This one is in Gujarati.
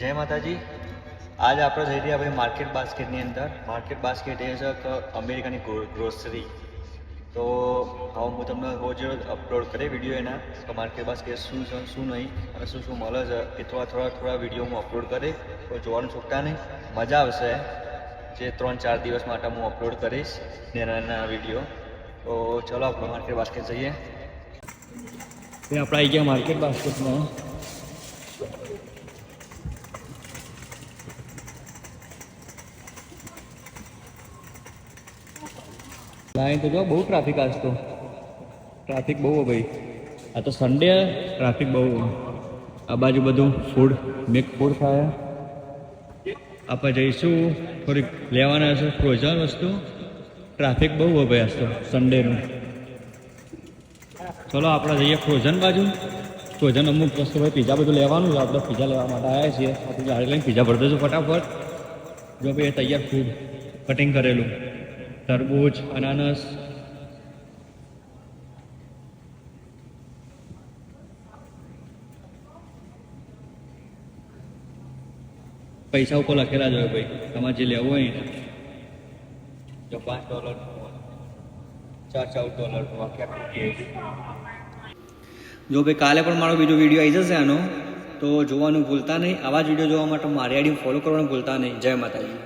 જય માતાજી. આજ આપણે જઈ રહ્યા ભાઈ માર્કેટ બાસ્કેટની અંદર. માર્કેટ બાસ્કેટ એ છે અમેરિકાની ગ્રોસરી તો હવે હું તમને રોજ અપલોડ કરે વીડિયો એના તો માર્કેટ બાસ્કેટ શું છે શું નહીં, અને શું શું મળે છે, એ થોડા થોડા થોડા વીડિયો હું અપલોડ કરે તો જોવાનું છૂટતા નહીં. મજા આવશે. જે ત્રણ ચાર દિવસ માટે હું અપલોડ કરીશ, નાના વીડિયો તો ચલો આપણે માર્કેટ બાસ્કેટ જઈએ. આપણે આવી ગયા માર્કેટ બાસ્કેટમાં લાઈન તો જો બહુ ટ્રાફિક આજ તો ટ્રાફિક બહુ હો ભાઈ આ તો સન્ડે ટ્રાફિક બહુ આ બાજુ બધું ફૂડ મેક ફૂડ થાય આપણે જઈશું થોડીક લેવાના છે ફ્રોઝન વસ્તુ ટ્રાફિક બહુ હો ભાઈ આજ તો સન્ડેનું ચલો આપણે જઈએ ફ્રોઝન બાજુ ફ્રોઝન અમુક વસ્તુ ભાઈ પીઝા બધું લેવાનું છે આપણે પીઝા લેવા માટે આવ્યા છીએ આપણે ગાડી લઈને પીઝા ભરી દઈશું ફટાફટ જો ભાઈ એ તૈયાર ફૂડ કટિંગ કરેલું તરબૂચ, અનાનસ. પૈસા ઉપર લખેલા જ હોય ભાઈ. તમારે જે લેવું હોય ને જો પાંચ ડોલર ચાર ચૌદ ડોલર જો ભાઈ કાલે પણ મારો બીજો વીડિયો આવી જશે આનો, તો જોવાનું ભૂલતા નહીં. આવા જ વીડિયો જોવા માટે મારી આઈડી ફોલો કરવાનું ભૂલતા નહીં. જય માતાજી.